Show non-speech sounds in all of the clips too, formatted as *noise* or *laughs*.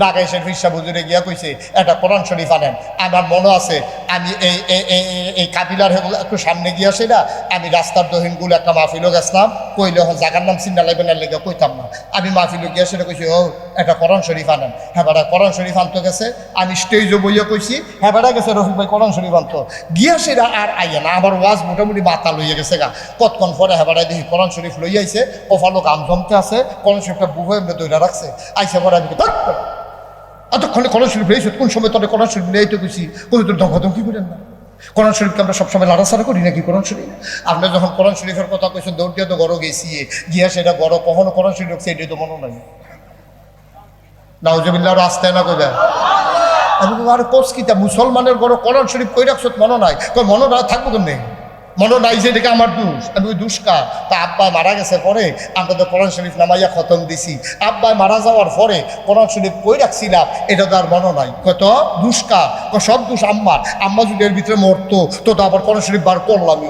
ঢাকা এসে ফিরসা বুজুরে গিয়া কইছে একটা কোরআন শরীফ আনেন। আমার মনে আছে আমি এই এই কাবিলার একটু সামনে গিয়া আসে না আমি রাস্তার দহিনগুলো একটা মাহফিলও গেছিলাম কইলে হন জাগার নাম চিন্তা লাগবে না লেগে কইতাম না। আমি মাহফিলও গিয়া সেটা কইছি ও একটা কোরআন শরীফ আনেন। হ্যাঁ কোরআন শরীফ আনতে গেছে। আমি স্টেজে বইয়া কইছি হ্যাঁ বেটা গেছে রফিক ভাই কোরআন শরীফ আনতো। গিয়া সেটা আর আইয়া না আমার ওয়াজ মোটামুটি মাথা লইয়া গেছে গা। কতক্ষণ পরে হ্যাঁ দেখি কোরআন শরীফ লই আইছে কফালো গাম জমতে আছে কোরআন শরীফটা বুহে এমনি দইরা রাখছে। আইসে পরে আমি কই, "ধ্যাৎ, এতক্ষণে কোরআন শরীফ রয়েছে, কোন সময় তোর কোরআন শরীফ নেই তো কিছু কোনো তোর ধমকাধমকি করেন না। কোরআন শরীফকে আমরা সবসময় লাড়াছাড়া করি নাকি কোরআন শরীফ? আপনি যখন কোরআন শরীফের কথা কইছেন, দৌড় তো গড় গেছি। গিয়া সেটা গড় কখনো কোরআন শরীফ এটাই তো মনে নাই। নাউজবিল্লাহ রাস্তায় না কইবেন আমি আরে কোর্স কিতা মুসলমানের গড় কোরআন শরীফ কই রাখছত মনে নাই। কই মনে থাকব কেমনি? মনে নাই যে এটাকে আমার দোষ, আমি ওই দুষ্কা তা আব্বা মারা গেছে পরে আমরা তো কোরআন শরীফ নামাইয়া খতম দিছি। আব্বা মারা যাওয়ার পরে কোরআন শরীফ কই রাখছিলাম? এটা তো আর মনে নাই কত দুষ্কা সব দোষ আম্মার। আম্মা যদি এর ভিতরে মরতো, তো তো আবার কোরআন শরীফ বার করলামই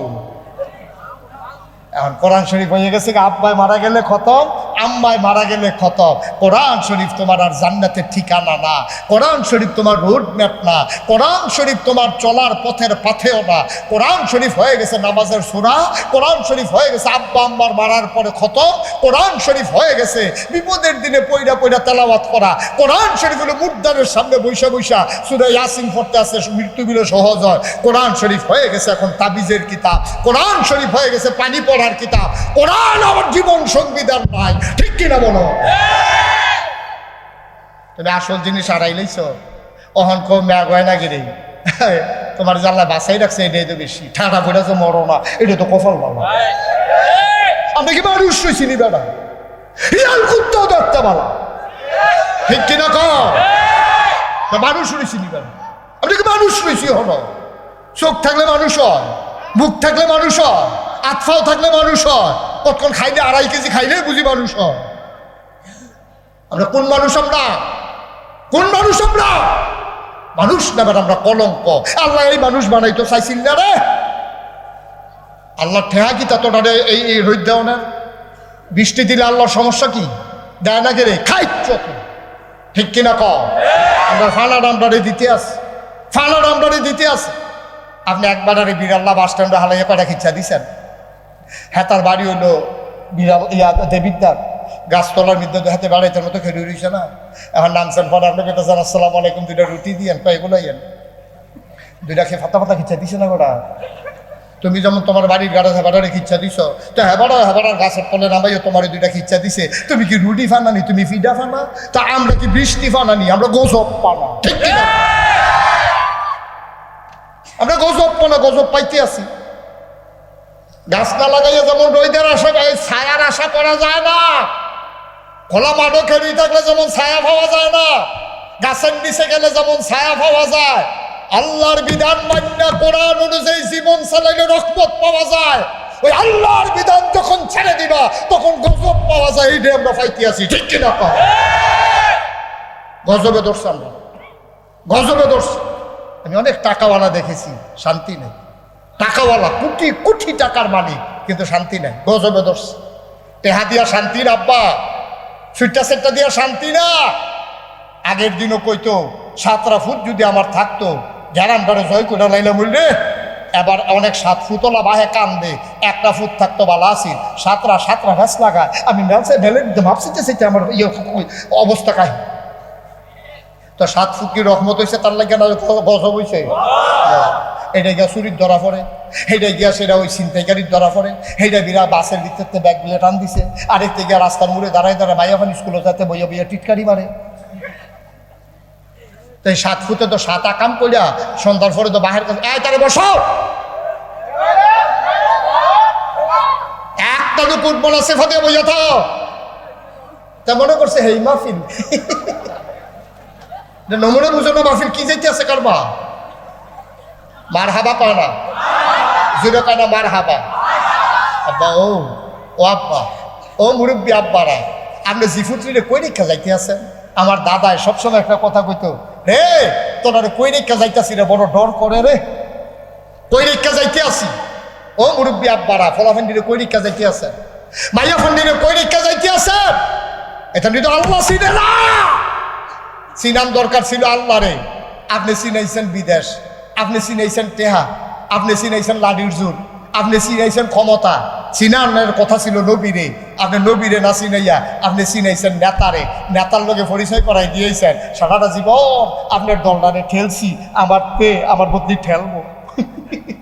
এখন কোরআন শরীফ হয়ে গেছে আব্বাই মারা গেলে খতম আম্মায় মারা গেলে খতম কোরআন শরীফ তোমার আর জান্নাতের ঠিকানা না কোরআন শরীফ তোমার রোড ম্যাপ না কোরআন শরীফ তোমার চলার পথের পাথেও না কোরআন শরীফ হয়ে গেছে নামাজের সোনা কোরআন শরীফ হয়ে গেছে আব্বা আম্মার মারার পরে খতম কোরআন শরীফ হয়ে গেছে বিপদের দিনে পয়রা পয়রা তেলাওয়াত করা কোরআন শরীফ হলো মুদ্দারের সামনে বৈশা বৈশা সুরে ইয়াসিন পড়তে আসে মৃত্যু বিলে সহজ হয় কোরআন শরীফ হয়ে গেছে এখন তাবিজের কিতাব কোরআন শরীফ হয়ে গেছে পানি পড়ার কিতাব। কোরআন আমার জীবন সংবিধান নাই। ঠিক কিনা বলো? তুমি আসল জিনিস হারাইলেছ অহন কো ম্যা গয়না গিরি। *laughs* তোমার জানলা বাসাই রাখছে, এটাই তো বেশি। ঠান্ডা পড়ে তো মরো না, এটা তো কফল বাবা আমরা কি মানুষ রয়েছি নি বেড়া ইয়াল কুত্তাও দেখতে পালা ঠিক কিনা না মানুষ রয়েছি নি বেড়া আপনি কি মানুষ রয়েছি হন চোখ থাকলে মানুষ হয়, মুখ থাকলে মানুষ হয়। আতফাও থাকলে মানুষ হয়। কতক্ষণ খাইলে আড়াই কেজি খাইলে বুঝি মানুষ হয়। আমরা কোন মানুষ আমরা? কোন মানুষ আমরা? মানুষ না আমরা কলঙ্ক। আল্লাহ এই মানুষ বানাইতো, চাইছিল না রে। আল্লাহ ঠেহা কি তা তোটা এই এই রোদ দেও না? বৃষ্টি দিলে আল্লাহর সমস্যা কি? দেয় না গেলে খাই তুই ঠিক কিনা ক আমরা ফানা ডামডারে দিতে আস ফানা ডামডারে দিতে আস আপনি একবার বিড়াল্লা বাস স্ট্যান্ডে হালাইয়া কয়টা খিচ্ছা দিছেন? হ্যাঁ তার বাড়ি হলো বিড়াল, ইয়া দেবিদ্যার গাছতলার মধ্যে তো হাতে বাড়াইতে মতো খেয়ে রয়েছে না। এখন নামছেন পরে আপনি পেতেছেন আসসালাম আলাইকুম, দুইটা রুটি দিয়েন কয় এগুলো ইয়েন। দুইটা খেয়ে ফাতা ফাতা খিচ্ছা দিছে না গোটা? তুমি যেমন তোমার বাড়ির গাড়া হেবাড়ারে খিচ্ছা দিছ, তো হেবাড়া, হেবাড়ার গাছের তলে নামাইও তোমার দুইটা খিচ্ছা দিছে। তুমি কি রুটি ফানানি, তুমি ফিডা ফানা? তা আমরা কি বৃষ্টি ফানানি, আমরা গজব পানা ঠিক আমরা গজব পানা গজব পাইতে আছি গাছ না লাগাইয়া যেমন রোদের আশা, এই ছায়ার আশা করা যায় না। খোলা মাঠে খেলি থাকলে যেমন ছায়া পাওয়া যায় না, গাছের নিচে গেলে যেমন ছায়া পাওয়া যায়। আল্লাহর বিধান মান্য কোরআন অনুযায়ী জীবন চালাইলে রহমত পাওয়া যায়। ওই আল্লাহর বিধান যখন ছেড়ে দিবা, তখন গজব পাওয়া যায় এই আমরা পাইতে আছি, ঠিক কিনা কও? গজবে আমরা গজবে ধরছে আমি অনেক টাকাওয়ালা দেখেছি, শান্তি নেই। টাকাওয়ালা কোটি কোটি টাকার মালিক, কিন্তু শান্তি নাই, গজবে ধরছে। টেহা দিয়া শান্তি আব্বা সুইটা সেটটা দিয়া শান্তি না। আগের দিনও কইতো, সাতরা ফুট যদি আমার থাকতো গ্যারান্ডারে জয় করে লাইলে বললে এবার অনেক সাত ফুতলা বাহে কান্দে, একটা ফুট থাকতো বালা আসি সাতরা সাতরা গাছ লাগায়। আমি মেলছে ঢেলে ভাবছিতে সেটা আমার ইয়ে অবস্থা কাহি তো সাত ফুট কি রহমত হয়েছে তার লাগে না গজব হয়েছে এটা গিয়া চুরির ধরা পড়ে। সেইটা গিয়া সেটা ওই ছিনতাইকারির ধরা পড়ে। সেইটা বিরা বাসের ভিতরতে ব্যাগগুলো টান দিছে। আরেক থেকে রাস্তার মুড়ে দাঁড়ায় দাঁড়ায় মাইয়া ফানি স্কুলে যাতে বইয়া বইয়া টিটকারি মারে। তো এই সাত ফুটে তো সাত আকাম কইরা সন্ধ্যার পরে তো বাহের কাছে এই, তারে বসো! একটা তো ফুটবল আছে ফাতে বইয়া থাও। তা মনে করছে, হেই মাহফিল। *laughs* নমুনে বুঝো না মাহফিল কি যাইতে আছে কারবা? মার হাবা কয় না? জুড়ে কয় না হাবা আব্বা, ও ও আব্বা, ও মুরব্বী আব্বারা, আপনি জিফুত্রিরে কই রেখা যাইতে আছেন? আমার দাদায় সবসময় একটা কথা কইতো রে তোরা কই রেখা যাইতাছি রে, বড় ডর করে রে। কই রেখা যাইতে আসি ও মুরব্বী আব্বারা ফলাফান্ডিরে কই রেখা যাইতে আছেন? মাইয়া ফান্ডিরে কই রেখা যাইতে আছেন? এটা নিয়ে তো আল্লাহ সিনে না। চিনাম দরকার ছিল আল্লাহরে। আপনি চিনাইছেন বিদেশ। আপনি চিনাইছেন টেহা, আপনি চিনাইছেন লাডির জোর আপনি চিনাইছেন ক্ষমতা। চিনানের কথা ছিল নবীরে, আপনি নবীরে না চিনাইয়া আপনি চিনাইছেন নেতারে। নেতার লোকে পরিচয় করাই দিয়েছেন। সারাটা জীবন আপনার দলটারে ঠেলছি, আমার পে, আমার বদলি ঠেলবো। *laughs*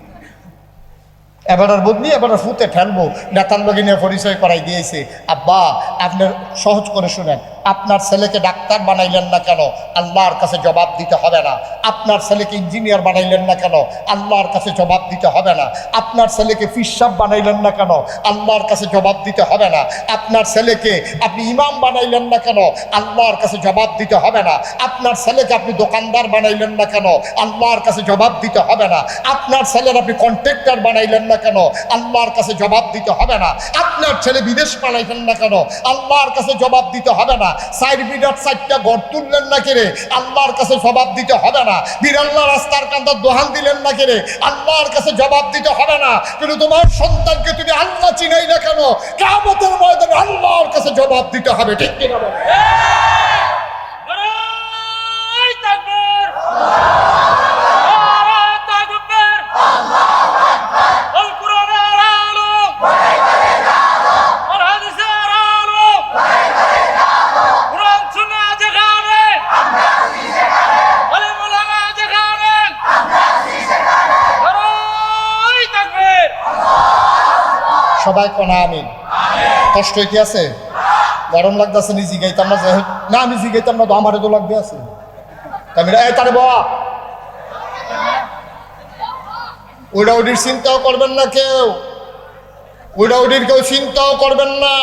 এবার আর বদলি, এবার ফুতে ঠেলবো। নেতার লগে নিয়ে পরিচয় করাই দিয়েছে। আব্বা, আপনার সহজ করে শুনেন আপনার ছেলেকে ডাক্তার বানাইলেন না কেন? আল্লাহর কাছে জবাব দিতে হবে না। আপনার ছেলেকে ইঞ্জিনিয়ার বানাইলেন না কেন? আল্লাহর কাছে জবাব দিতে হবে না। আপনার ছেলেকে ফিসাব বানাইলেন না কেন? আল্লাহর কাছে জবাব দিতে হবে না। আপনার ছেলেকে আপনি ইমাম বানাইলেন না কেন? আল্লাহর কাছে জবাব দিতে হবে না। আপনার ছেলেকে আপনি দোকানদার বানাইলেন না কেন? আল্লাহর কাছে জবাব দিতে হবে না। আপনার ছেলের আপনি কন্ট্রাক্টর বানাইলেন না কেন? আল্লাহর কাছে জবাব দিতে হবে না। আপনার ছেলে বিদেশ পালাইলেন না কেন? আল্লাহর কাছে জবাব দিতে হবে না। সাইড বিডার সাইডটা গড় তুললেন না কেড়ে আল্লাহর কাছে জবাব দিতে হবে না বিরাল্লা রাস্তার কান্দার দোহান দিলেন না কেড়ে আল্লাহর কাছে জবাব দিতে হবে না কিন্তু তোমার সন্তানকে তুমি আল্লাহ চিনাই না কেন কামতের ময়দানে আল্লাহর কাছে জবাব দিতে হবে ঠিক কিনা বলো? সবাই কোনা আমি কষ্ট হইতে আছে? গরম লাগতেছে নি জিগাইতাম না যাই। না আমি জিগাইতাম না তো আমারও তো লাগবে আছে। আমি, এই তারে বাবা! ওইটা ওটির চিন্তাও করবেন না কেউ। ওইটা ওটির কেউ চিন্তাও করবেন না।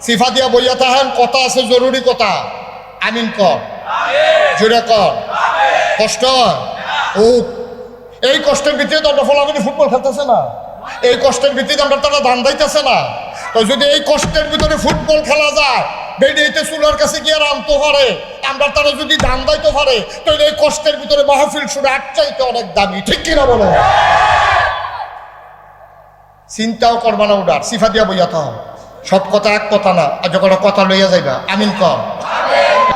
সিফা দিয়া বইয়া তাহেন কথা আছে জরুরি কথা। আমিন কর। জোরে কর। কষ্ট? ও এই কষ্টের ভিত্তিতে তো ফলাফলি ফুটবল খেলতেছে না। এই কষ্টের ভিত্তিতে আমরা তারা ধান দাইতেছে না। তো যদি এই কষ্টের ভিতরে ফুটবল খেলা যায় বেরিয়েতে চুলার কাছে গিয়ে রামতে পারে আমরা তারা যদি ধান দাইতে পারে, তাহলে এই কষ্টের ভিতরে মাহফিল শুনে চাইতে অনেক দামি, ঠিক কিনা বলো? চিন্তাও করবা না উডার সিফা দিয়া বইয়া তো সব কথা এক কথা না, আর যখন কথা লইয়া যাইবা, আমিন কম।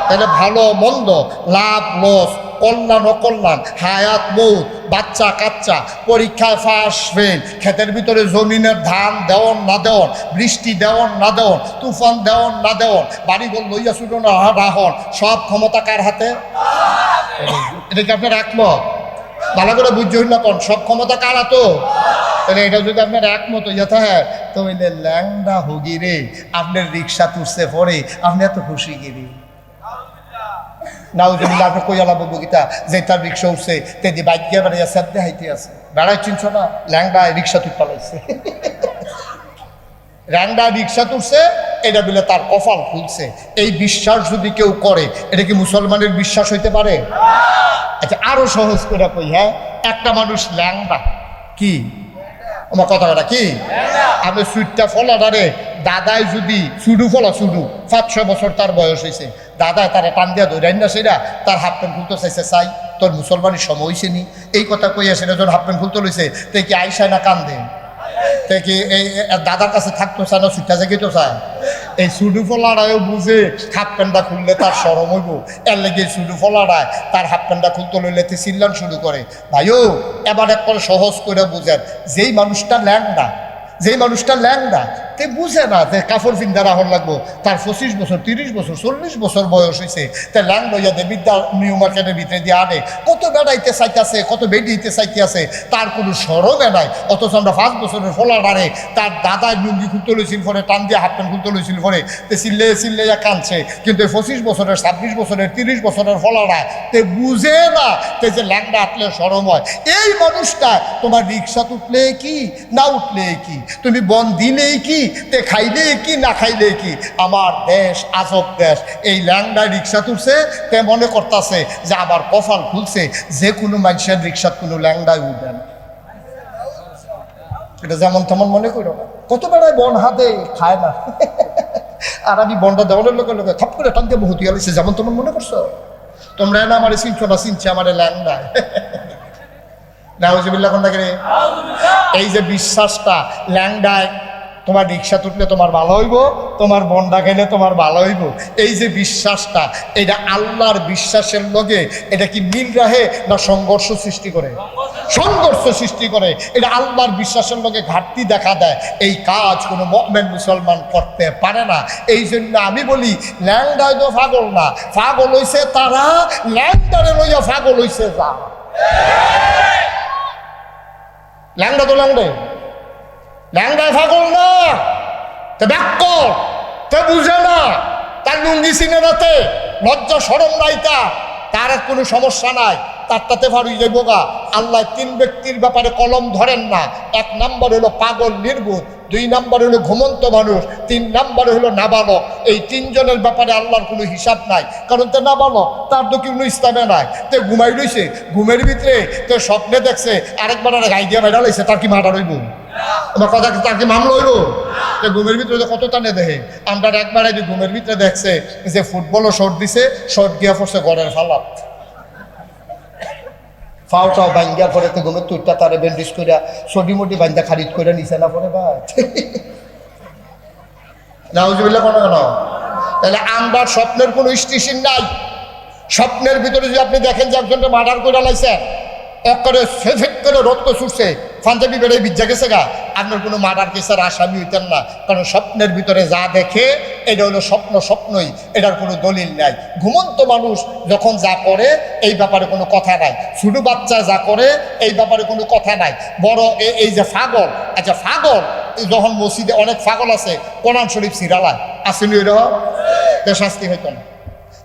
তাহলে ভালো মন্দ, লাভ, লস কল্যাণ অকল্যাণ, হায়াত, মৌত, বাচ্চা, কাচ্চা, পরীক্ষায় ফাঁস, ফেল, ক্ষেতের ভিতরে জমিনের ধান দেওয়ন না দেওয়ন বৃষ্টি দেওয়ন না দেওয়ন তুফান দেওয়ন না দেওয়ন বাড়িঘর লইয়া না রাহন সব ক্ষমতা কার হাতে? এটা কি আপনার একমত? ভালো করে বুঝতে হইল কোন, সব ক্ষমতা কার তো তাহলে এটা যদি আপনার একমত হইয়া থাকে তো ল্যাংডা হুগি রে আপনার রিক্সা তুলছে পরে, আপনি এত খুশি গিরি নাউজুবিল্লাহ আপনি কইয়া লাভ বগিতা যে তার রিক্সা উঠছে তেদি বাইক গিয়ে বেড়াইয়া সাদ্দে হাইতে আছে। বেড়াই চিনছ না? ল্যাংডা রিক্সা তুই পালাইছে। *laughs* র্যাংডা রিক্সা তুলছে এটা বলে তার কপাল খুলছে। এই বিশ্বাস যদি কেউ করে এটা কি মুসলমানের বিশ্বাস হইতে পারে? আচ্ছা আরও সহজ করে কই হ্যাঁ? একটা মানুষ ল্যাংডা কি? আমার কথা কথা কি আমি সুইটটা ফলাটারে দাদাই যদি সুডু ফলা সুডু পাঁচ ছয় বছর তার বয়স হয়েছে দাদায় তারা টান দিয়া ধরে না সেটা তার হাফ প্যান্ট খুলতে চাইছে, চাই তোর মুসলমানের সময় হয়েছে নি? এই কথা কইয়া সেটা যখন হাফ প্যান্ট খুলতে লইছে তে কি আইসায় না কান্দে? তে কি এই দাদার কাছে থাকতো চায় না সুইটটা জাগিয়ে তো চায় এই সুডু ফলাটাও বুঝে হাফ প্যান্টটা খুললে তার সরম হইব। এর লেগে সুডু ফলাটায় তার হাফ প্যান্টটা খুলতে লইলে তে চিল্লান শুরু করে ভাইও এবার একবার সহজ করে বুঝেন যেই মানুষটা ল্যাংডা যেই মানুষটা ল্যাংডা তে বুঝে না যে কাপড় ফিন্দা রাহন লাগবো। তার পঁচিশ বছর, তিরিশ বছর, চল্লিশ বছর বয়স হয়েছে তে ল্যাং লইয়া দে বিদ্যা নিউ মার্কেটের ভিতরে দিয়ে আনে। কত বেড়াইতে চাইতেছে, কত বেডিতে চাইতেছে, তার কোনো সরমে নাই। অথচ আমরা পাঁচ বছরের ফলা ডারে তার দাদা লুঙ্গি খুলতে লইছিল পরে, টান দিয়ে হাফ প্যান্ট খুলতে লইছিল পরে, তে চিল্লে চিল্লে কাঁদছে। কিন্তু এই পঁচিশ বছরের, ছাব্বিশ বছরের, তিরিশ বছরের ফলাটা তে বুঝে না তে যে ল্যাংডা আটলে সরম হয়। এই মানুষটা তোমার রিক্সা উঠলে কি, না উঠলে কি? তুমি বন দিলেই কি? তে খাইলে কি না খাইলে কি? আমার দেশ আজব দেশ। এই ল্যাংডা রিক্সা তুলছে তে মনে করতেছে যে আবার কফাল খুলছে যে কোনো মানুষের রিক্সাত কোনো ল্যাংডায় উঠবে না। এটা যেমন তেমন মনে করো কত বেড়ায় বন হাতে খায় না। আর আমি বনটা দেওয়ালের লোকের লোকে থপ করে টান দিয়ে বহুত গেছে যেমন তেমন মনে করছ? তোমরা না আমার চিনছো না চিনছে আমার ল্যাংডায়। নাউজিবিল্লা কোন রে? এই যে বিশ্বাসটা ল্যাংডায় তোমার রিক্সা তুললে তোমার ভালো হইব, তোমার বন্ডা খেলে তোমার ভালো হইব। এই যে বিশ্বাসটা, এটা আল্লাহর বিশ্বাসের লগে এটা কি মিল রাহে না সংঘর্ষ সৃষ্টি করে? সংঘর্ষ সৃষ্টি করে। এটা আল্লাহর বিশ্বাসের লগে ঘাটতি দেখা দেয়। এই কাজ কোনো মহমেন মুসলমান করতে পারে না। এই জন্য আমি বলি, ল্যাংডায় তো ফাগল না। ফাগল হইছে তারা, ল্যাংডারে লইয়া ফাগল হইছে যা ল্যাংডা তো ল্যাংডে। ল্যাংডায় ফাগল না। তে ব্যাক তে বুঝে না। তার লুঙ্গি চিনে নাতে লজ্জা সরম নাই তার আর কোনো সমস্যা নাই। তার তাতে ফারুই যে বোগা। আল্লাহ তিন ব্যক্তির ব্যাপারে কলম ধরেন না। এক নাম্বার হলো পাগল নির্বোধ, দুই নাম্বার হলো ঘুমন্ত মানুষ, তিন নাম্বারে হলো নাবালক। এই তিনজনের ব্যাপারে আল্লাহর কোনো হিসাব নাই। কারণ তে নাবালক, তার তো কোনো ইসলামে নাই। তে ঘুমাই রইছে, ঘুমের ভিতরে তে স্বপ্নে দেখছে, আরেকবার আর গাই দিয়ে মেডাল হয়েছে তার কি মার্ডার হইব? আমার কথা কি তার কি মামলা হইব? তে ঘুমের ভিতরে কত টানে দেখে আমরা একবার যে ঘুমের ভিতরে দেখছে যে ফুটবলও শর্ট দিছে শর্ট গিয়া পড়ছে গড়ের ফালাত করে তো ঘুমের তারে ব্যান্ডেজ করে নিছে না পরে নাউজুবিল্লাহ কোনো কেন তাহলে আমরার স্বপ্নের কোনো স্টেশন নাই। স্বপ্নের ভিতরে যদি আপনি দেখেন যে একজনকে মার্ডার করে লাইছেন এক করে ফেফেক করে রক্ত ছুটছে, পাঞ্জাবি বেড়ে বিজ্জা গেছে গা। আপনার কোনো মার্ডার কেসের আসামি হইতেন না। কারণ স্বপ্নের ভিতরে যা দেখে, এটা হলো স্বপ্ন স্বপ্নই, এটার কোনো দলিল নাই। ঘুমন্ত মানুষ যখন যা করে, এই ব্যাপারে কোনো কথা নাই। ছোটো বাচ্চা যা করে, এই ব্যাপারে কোনো কথা নাই। বড় এই যে ফাগল আচ্ছা ফাগল যখন মসজিদে অনেক ফাগল আছে, কোরআন শরীফ সিরালায় আসেনি এরকম শাস্তি হইতো না।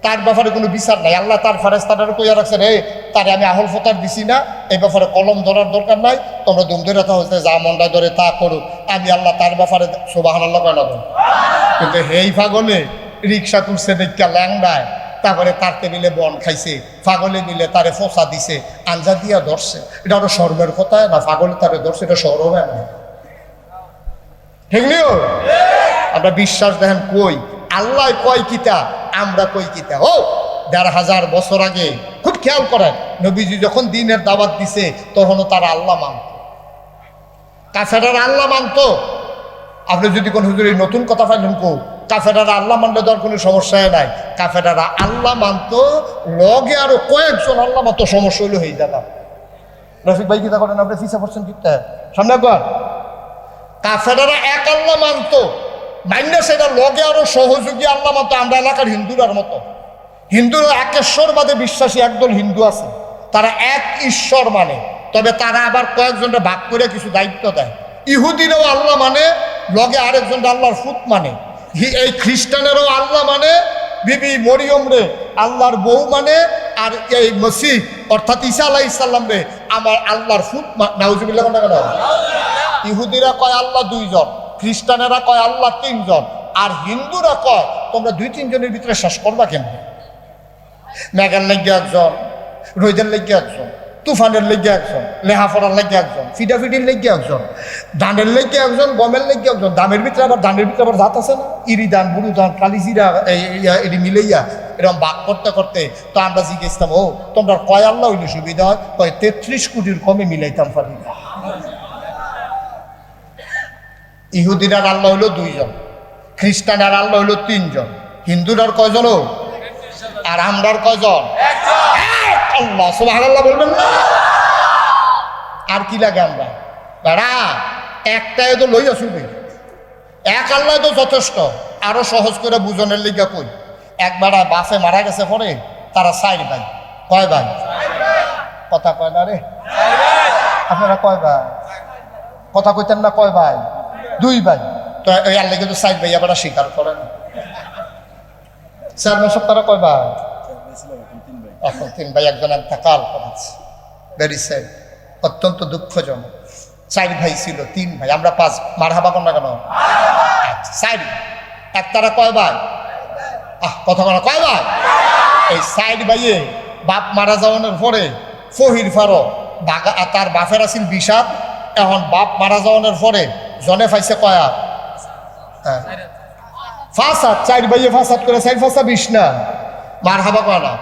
তার ব্যাপারে কোনো বিচার নাই। আল্লাহ তার ফারেস্তাটার কইয়া রাখছে রে তারে আমি আহল ফতার দিছি না, এই ব্যাপারে কলম ধরার দরকার নাই, তোমরা দুম ধরে তা হচ্ছে যা মনটা ধরে তা করো। আমি আল্লাহ তার ব্যাপারে সোবাহান আল্লাহ কিন্তু হেই ফাগলে রিক্সা তুলছে দেখা ল্যাংড়ায়, তারপরে তার টেবিলে বন খাইছে, ফাগলে মিলে তারে ফসা দিছে, আঞ্জা দিয়া ধরছে। এটা আরও শর্মের কথা, না ফাগলে তারে ধরছে, এটা না। ঠিক নিও আমরা বিশ্বাস দেখেন কই, আল্লাহ কয় কিতা আমরা কই কিতা? ও, দেড় হাজার বছর আগে, খুব খেয়াল করেন, নবীজি যখন দিনের দাওয়াত দিছে তখনও তারা আল্লাহ মানত। কাফেরার আল্লাহ মানত। আপনি যদি কোন হুজুর এই নতুন কথা পাইলেন, কো, কাফেরারা আল্লাহ মানলে তো আর কোনো সমস্যাই নাই। কাফেরারা আল্লাহ মানত, লগে আরও কয়েকজন আল্লাহ মানত, সমস্যা হইলে হয়ে যাবে রফিক ভাই কিতা করেন? আপনি ফিসা পড়ছেন কিতা? সামনে একবার। কাফেরারা এক আল্লাহ মানতো। মান্য সেটা লগে আরও সহযোগী আল্লাহ মানতো আমরা এলাকার হিন্দুরার মতো। হিন্দুরা একেশ্বরবাদে বিশ্বাসী, একদল হিন্দু আছে। তারা এক ঈশ্বর মানে। তবে তারা আবার কয়েকজনটা ভাগ করে কিছু দায়িত্ব দেয়। ইহুদিরাও আল্লাহ মানে লগে আরেকজনটা আল্লাহর ফুট মানে। এই খ্রিস্টানেরও আল্লাহ মানে বিবি মরিয়ম রে আল্লাহর বউ মানে আর এই মসিহ, অর্থাৎ ঈসা আলাহ ইসাল্লাম রে, আমার আল্লাহর ফুট নাউজুবিল্লাহ ইহুদিরা কয় আল্লাহ দুইজন। খ্রিস্টানেরা কয় আল্লাহ তিনজন, আর হিন্দুরা কয়, তোমরা দুই তিনজনের ভিতরে শেষ করবা কেন মেঘার লেগে একজন, রোদের লেগে একজন, তুফানের লেগে একজন লেহাফড়ার লেগে একজন, ফিডাফিডির লেগে একজন, ধানের লেগে একজন, গমের লেগে একজন দামের ভিতরে আবার ধানের ভিতরে আবার জাত আছে না? ইরি ধান, বুড়ু ধান কালিজিরা এটি মিলাইয়া এরকম বাক করতে করতে তো আমরা জিজ্ঞেসতাম ও, তোমরা কয় আল্লাহ হইলে সুবিধা হয়? কয়, তেত্রিশ কোটির কমে মিলাইতাম না ইহুদিরার আল্লাহ হইল দুইজন খ্রিস্টানের আল্লাহ হইল তিনজন। হিন্দুরার কয়জন ও? আর আমরার কয়জন? আল্লাহ বলবেন না? আর কি লাগে আমরা? বেড়া, একটাই তো লইয়া শুনবে এক আল্লাহ তো যথেষ্ট, আরও সহজ করে বুঝনের লিগা কই? একবার বাসে মারা গেছে পরে, তারা সাইড ভাই। কয় ভাই? কথা কয় না রে? আপনারা কয় ভাই? কথা কইতেন না কয় ভাই? দুই ভাই। তো এই আল্লাহ কিন্তু সাইড ভাই আবার স্বীকার করেন চার মাস তারা কয় ভাই? এখন তিন ভাই, একজন এন্তকাল করেছে ভেরি স্যাড অত্যন্ত দুঃখজনক। চার ভাই ছিল, তিন ভাই। আমরা পাঁচ মার হাবা না কেন? চার এক তারা কয় ভাই? আহ, কথা বলা, কয় ভাই? এই সাইড ভাইয়ে বাপ মারা যাওয়ানোর পরে ফহির ফারো তার বাপের আছিল বিষাদ। এখন বাপ মারা যাওয়ানোর পরে জনে পাইছে কয়া হ্যাঁ। ফাঁসাদ চার ভাইয়ে ফাঁসাদ করে, চার ফাঁসা বিশ না? মার হাবা কয় না?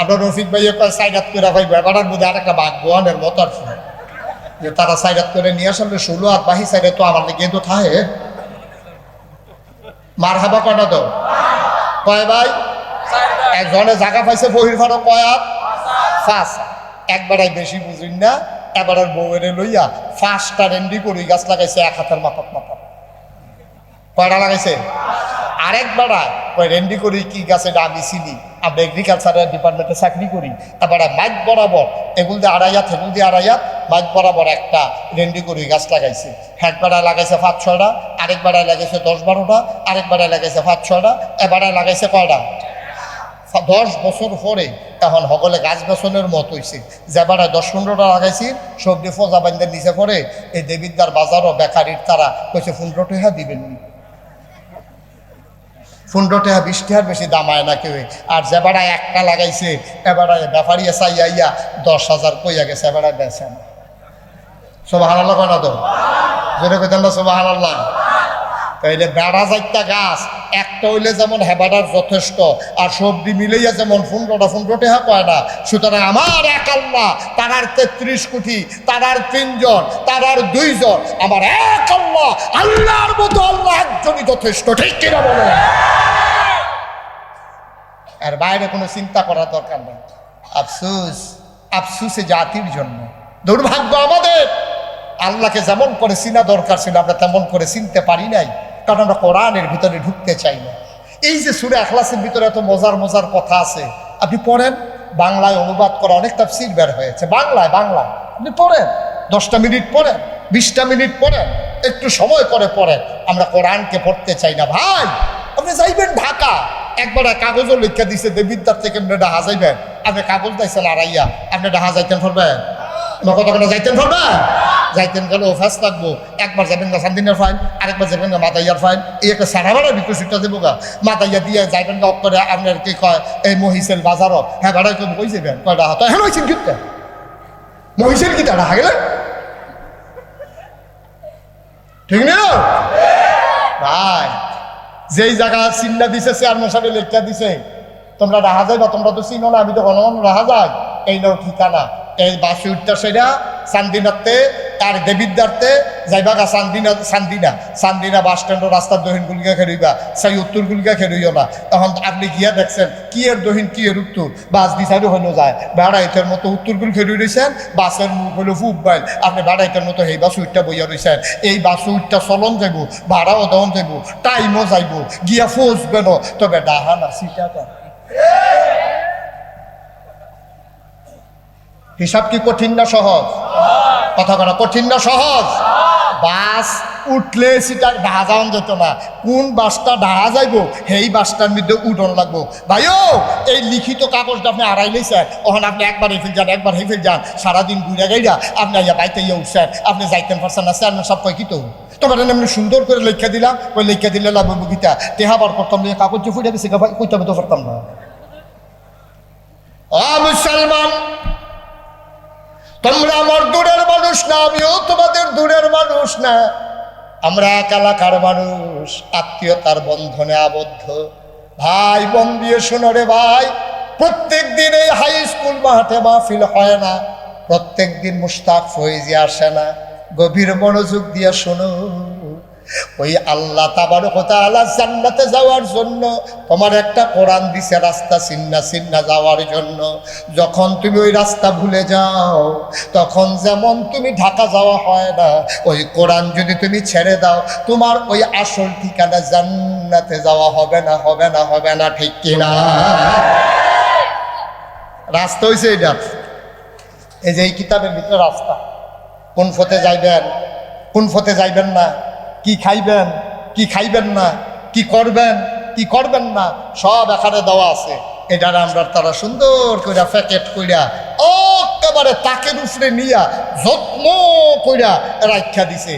আপনার রফিক ভাইয়ে কয় সাইড হাত করে ভাই ব্যাপারের মধ্যে আর একটা বাঘ বোয়ানের মতো আর। যে তারা সাইডাত করে নিয়ে আসলে ষোলো, আর বাহি সাইডে তো আমার দিকে তো থাহে। মার হাবা কয়টা তো? কয় ভাই? একজনে জায়গা পাইছে, বহির ফারো কয় আর ফাঁস বেশি বুঝুন না। এবারের বউয়েরে লইয়া ফাঁসটা রেন্ডি করি, গাছ লাগাইছে, এক হাতের মাথার মাথা কয়টা লাগাইছে? আরেক বেড়া ওই রেন্ডি করি কি গাছে আমি চিনি। আমরা এগ্রিকালচারের ডিপার্টমেন্টে চাকরি করি। তারপরে মাইক বরাবর, এগুল দিয়ে আড়াইয়াত হেগুল দিয়ে আড়াইয়াত মাইক বরাবর একটা রেন্ডি করি, গাছ লাগাইছে। এক বেড়ায় লাগাইছে পাঁচ, ছয়টা, আরেক বেড়ায় লাগাইছে দশ, বারোটা, আরেক বেড়ায় লাগাইছে পাঁচ, ছয়টা এবারে লাগাইছে কয়টা? দশ বছর পরে এখন সকলে গাছ বেসনের মত হইছে। যে বেড়ায় দশ পনেরোটা লাগাইছি সবজি ফজা বান্ধের নিচে পরে এই দেবিদ্যার বাজারও বেকারির তারা কইছে, পনেরো টাকা দিবেন পনেরো টাকা বিশ টাকার বেশি দামায় না কেউ আর যে বেড়ায় একটা লাগাইছে, এবারে ব্যাপারী চাইয়া ইয়া দশ হাজার কইয়া গেছে, এবারে বেছে না। সোবাহান আল্লাহ কেন তো? জোরে কইতেন না আল্লাহ তাইলে বেড়া যাইতা গাছ, একটা হইলে যেমন হেবাটার যথেষ্ট, আর সবজি মিলাইয়া যেমন পনেরোটা পনেরো টাকা কয় না, সুতরাং আমার এক আল্লাহ, তারার তেত্রিশ কোটি তারার তিনজন, তারার দুইজন, আমার এক আল্লাহ, আল্লাহর মতো আল্লাহ একজনই যথেষ্ট, ঠিক কিনা বলো আর বাইরে কোনো চিন্তা করার দরকার নেই। আফসুস, আফসুসে জাতির জন্য। দুর্ভাগ্য আমাদের, আল্লাহকে যেমন করে চিনা দরকার ছিল, আমরা তেমন করে চিনতে পারি নাই। কারণ আমরা কোরআনের ভিতরে ঢুকতে চাই না। এই যে সুরে আখলাসের ভিতরে এত মজার মজার কথা আছে, আপনি পড়েন, বাংলায় অনুবাদ করা অনেক তাফসির বের হয়েছে। বাংলায় বাংলা আপনি পড়েন, দশটা মিনিট পড়েন, বিশটা মিনিট পড়েন, একটু সময় করে পড়েন। আমরা কোরআনকে পড়তে চাই না। ভাই, আপনি যাইবেন ঢাকা, একবার কাগজও লিখে দিছে দেবিদ্যার থেকে আপনি ডাহা যাইবেন। আপনি কাগজ দিয়েছেন আড়াইয়া, আপনি ডাহা যাইতেন পারবেন কত করে যাইতেন পারবেন যাইতেন গেলে অফাস লাগবো। একবার যাবেন না সান্দিনের ফাইন আরেকবার যাবেন না মাতাইয়ার ফাইন এই একটা সারাবারা বিকশিতটা দেবো গা। মাতাইয়া দিয়ে যাইবেন না করে আপনার কি কয়, এই মহিষের বাজারও হ্যাঁ ভাড়াই কই কই যাবেন কয়, ডাহা তো হ্যাঁ হয়েছেন কিন্তু? মহিষের কি ডাহা গেলে ঠিক না? ভাই, যেই জায়গা চিন্না দিছে, চেয়ারম্যান সাহেব লেখা দিছে, তোমরা রাহা যাইবা, তোমরা তো চিনো না, আমি তো গণমান রাহা যাই। এই নাও ঠিকানা। এই বাসে উঠতে সেটা চান্দিনাতে দেবিদ্যার্তে যাইবা গা চান্দিনা চান্দিনা চান্দিনা বাস স্ট্যান্ডের রাস্তার দহিন গুলিকা খেরুইবা সেই উত্তর গুলিকা খেরুইও না। তখন আপনি গিয়া দেখছেন, কি এর দহিন, কি এর উত্তর? বাস বিচারও হলো যায়। বেড়াইতের মতো উত্তর গুল খেরুই রয়েছেন বাসের মুখ হলো ফুব বাইল। আপনি বেড়াইতের মতো এই বাস উঠটা বইয়া রয়েছেন এই বাস উঠটা চলন যাইব, ভাড়াও দহন যাইব, টাইমও যাইব, গিয়া ফসবেন তবে ডাহা না সিটাটা হিসাব কি কঠিন না সহজ? কথা করা কঠিন না সহজ? বাস উঠলে সেটা ঢাহা যাওয়ান যেত না। কোন বাসটা ঢাহা যাইব, সেই বাসটার মধ্যে উঠন লাগবো। ভাইও, এই লিখিত কাগজটা আপনি আড়াই লইছেন। ওখানে আপনি একবার হেফিল যান, একবার হেফিল যান। সারাদিন ঘুরে গাইরা আপনি ইয়া বাইতে ইয়ে উঠছেন। আপনি যাইতেন পারছেন না, চেয়ারম্যান সব কয়, কি তো? তোমার এমনি সুন্দর করে লেখা দিলাম। ওই লেখা দিলে লাগবে বুকিটা টেহা বার করতাম কাগজ ফুটে গেছে কইতে তো পারতাম না। মুসলমান তোমরা আমার দূরের মানুষ না, আমিও তোমাদের দূরের মানুষ না। আমরা এক এলাকার মানুষ, আত্মীয়তার বন্ধনে আবদ্ধ। ভাই, বোন দিয়ে শোনো রে ভাই, প্রত্যেক দিন এই হাই স্কুল মাঠে মাহফিল হয় না। প্রত্যেক দিন মুস্তাক ফয়েজি আসে না। গভীর মনোযোগ দিয়ে শোনো। ওই আল্লাহ তাবার কথা আল্লাহ জান্নাতে যাওয়ার জন্য তোমার একটা কোরআন দিছে, রাস্তা চিন্না চিন্না যাওয়ার জন্য। যখন তুমি ওই রাস্তা ভুলে যাও, তখন যেমন তুমি ঢাকা যাওয়া হয় না, ওই কোরআন যদি তুমি ছেড়ে দাও, তোমার ওই আসল ঠিকানা জান্নাতে যাওয়া হবে না হবে না হবে না, ঠিক কিনা? রাস্তা হয়েছে এটা। এই যে এই কিতাবের ভিতরে রাস্তা। কোন ফতে যাইবেন? কোন ফতে যাইবেন না? কি খাইবেন কি খাইবেন না, কি করবেন কি করবেন না, সব এখানে দেওয়া আছে। এটার আমরা তারা সুন্দর কইরা প্যাকেট কইরা একেবারে তাকে উপরে নিয়া যত্ন কইরা রাখা দিছে।